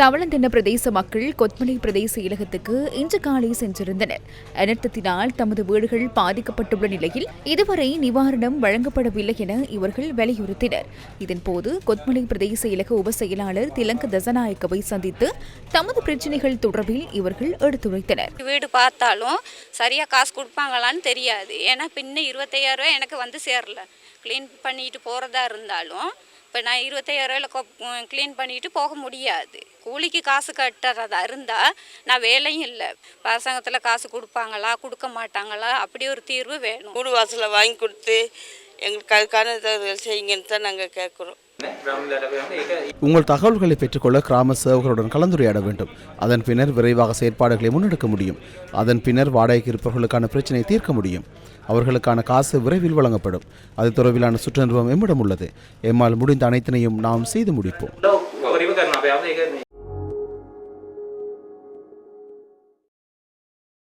தவளந்தென்ன பிரதேச மக்கள் கொத்மலை பிரதேச இலகத்துக்கு இன்று காலை சென்றிருந்தனர். அனர்த்தத்தினால் தமது வீடுகள் பாதிக்கப்பட்டுள்ள நிலையில் இதுவரை நிவாரணம் வழங்கப்படவில்லை என இவர்கள் வலியுறுத்தினர். இதன்போது கொத்மலை பிரதேச இலக உப செயலாளர் திலங்க தசநாயக்கவை சந்தித்து தமது பிரச்சினைகள் தொடர்பில் இவர்கள் எடுத்துரைத்தனர். வீடு பார்த்தாலும் சரியாக காசு கொடுப்பாங்களான்னு தெரியாது. ஏன்னா பின்ன இருபத்தையாயிரம் ரூபாய் எனக்கு வந்து சேரல. க்ளீன் பண்ணிட்டு போகிறதா இருந்தாலும் இப்போ நான் இருபத்தையாயிரம் க்ளீன் பண்ணிட்டு போக முடியாது. கூலிக்கு காசு கட்டுறதா இருந்தால் நான் வேலையும் இல்லை. பசங்கத்தில் காசு கொடுப்பாங்களா கொடுக்க மாட்டாங்களா அப்படி ஒரு தீர்வு வேணும். கூடு வாசலை வாங்கி கொடுத்து எங்களுக்கு அதுக்கான இதை செய்யுங்கன்னு தான் நாங்கள் கேட்குறோம் உங்கள் தகவல்களை பெற்றுக்கொள்ள கிராம சேவகருடன் கலந்துரையாட வேண்டும். அதன் பின்னர் விரைவாக செயற்பாடுகளை முன்னெடுக்க முடியும். அதன் பின்னர் வாடகைக்கு இருப்பவர்களுக்கான பிரச்சனையை தீர்க்க முடியும். அவர்களுக்கான காசு விரைவில் வழங்கப்படும். அது தொடர்பிலான சுற்றுநிறுவம் எம்மிடம் உள்ளது. எம்மால் முடிந்த அனைத்தினையும் நாம் செய்து முடிப்போம்.